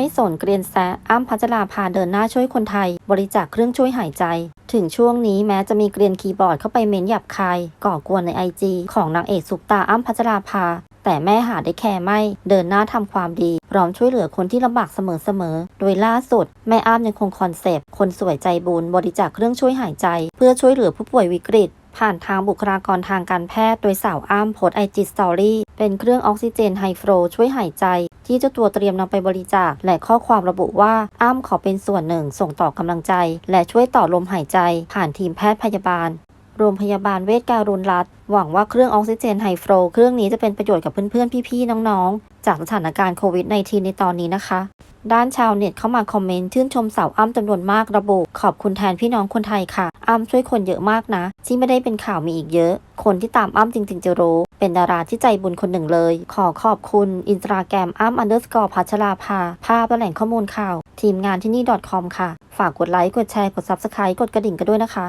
ไม่สนเกรียนแซะอ้ำพัชราภาเดินหน้าช่วยคนไทย บริจาคเครื่องช่วยหายใจ ถึงช่วงนี้แม้จะมีเกรียนคีย์บอร์ดเข้าไปเม้นหยับคาย ก่อกวนในไอจีของนางเอกสุปตาอ้ำพัชราภาแต่แม่หาได้แคร์ไม่ เดินหน้าทำความดี พร้อมช่วยเหลือคนที่ลำบากเสมอๆ โดยล่าสุด แม่อ้ำยังคงคอนเซปต์ คนสวยใจบุญบริจาคเครื่องช่วยหายใจ เพื่อช่วยเหลือผู้ป่วยวิกฤต ผ่านทางบุคลากรทางการแพทย์ โดยสาวอ้ำโพสไอจีสตอรี่เป็นเครื่องออกซิเจนไฮฟลูช่วยหายใจ ที่เจ้าตัวเตรียมนำไปบริจาค และข้อความระบุว่าอ้ำขอเป็นส่วนหนึ่งส่งต่อกำลังใจ และช่วยต่อลมหายใจ ผ่านทีมแพทย์พยาบาลโรงพยาบาลเวชการุณรัฐ หวังว่าเครื่องออกซิเจนไฮฟลูเครื่องนี้จะเป็นประโยชน์กับเพื่อนๆ พี่ๆ น้องๆ จากสถานการณ์โควิด -19 ในตอนนี้นะคะ ด้านชาวเน็ตเข้ามาคอมเมนต์ชื่นชมสาวอ้ำจำนวนมากระบุ ขอบคุณแทนพี่น้องคนไทยค่ะ อ้ำช่วยคนเยอะมากนะ ที่ไม่ได้เป็นข่าวมีอีกเยอะ คนที่ตามอ้ำจริงๆ จะรู้ เป็นดาราที่ใจบุญคนหนึ่งเลย ขอขอบคุณอินสตาแกรมอัพอันเดอร์สกอร์พัชราภา ภาพและแหล่งข้อมูลข่าว ทีมงานที่นี่ .com ค่ะ ฝากกดไลค์ กดแชร์ กด subscribe กดกระดิ่งกันด้วยนะคะ